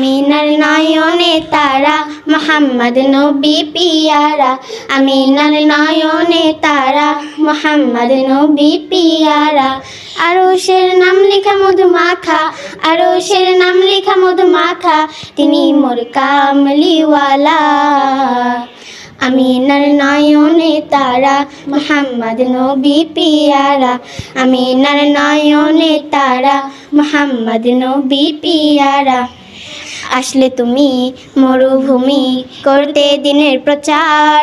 আমিনার নয়নে তারা, মোহাম্মদ নবী পিয়ারা। আমিনার নয়নে তারা, মোহাম্মদ নবী পিয়ারা। আরশের নাম লেখা মধু মাখা, আরশের নাম লেখা মধু মাখা, তিনি মোর কামলিওয়ালা। আমিনার নয়নে তারা, মোহাম্মদ নবী পিয়ারা। আমিনার নয়নে তারা, মোহাম্মদ নবী পিয়ারা। আসলে তুমি মরুভূমি করতে দিনের প্রচার।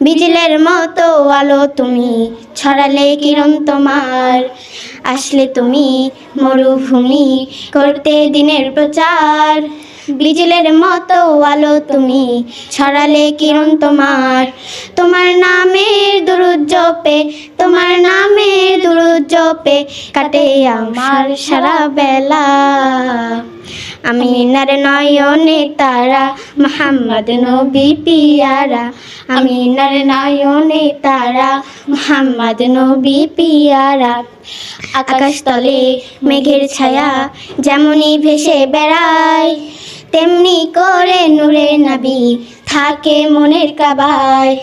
বিজলের মতো আলো তুমি ছড়ালে কিরণ তোমার। আসলে তুমি মরুভূমি করতে দিনের প্রচার। বিজলের মতো আলো তুমি ছড়ালে কিরণ তোমার। তোমার নামের দুরুদ জপে তোমার নামের দুরুদ জপে কাটে আমার সারা বেলা। আমি নার নয়নে তারা, মোহাম্মদ নবী পিয়ারা। আমি নার নয়নে তারা, মোহাম্মদ নবী পিয়ারা। আকাশ তলে মেঘের ছায়া যেমনই ভেসে বেড়ায়, তেমনি করে নূরের নাবি থাকে মনের কাবায়।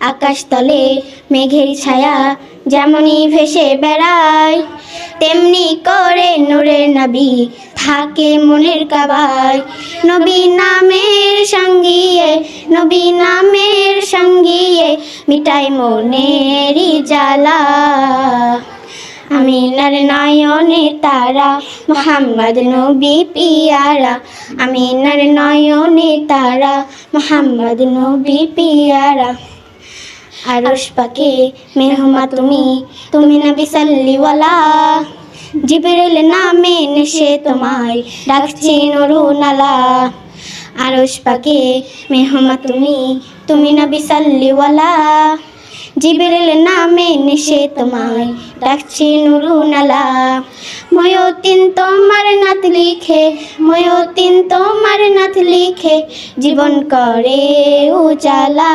আকাশ তলে মেঘের ছায়া যেমনই ভেসে বেড়ায়, তেমনি করে নূরের নবী থাকে মনের কাবায়। নবী নামের সঙ্গিয়ে, নবী নামের সঙ্গিয়ে মিটাই মনেরই জ্বালা। আমিনার নয়নে তারা, মোহাম্মদ নবী পিয়ারা। আমিনার নয়নে তারা, মোহাম্মদ নবী পিয়ারা। আরশ পাকে মেহমা তুমি তুমি নবী সাল্লিওয়ালা জিবরিল নামে নেশে তোমায় ডাকছি নরুনালা আরশ পাকে মেহমা তুমি তুমি নবী সাল্লিওয়ালা জিবরিল নামে নেশে তোমায় ডাকছি নুরুনালা ময়তিন তোমার নাত লিখে ময়তিন তোমার নাত লিখে জীবন করে উজালা।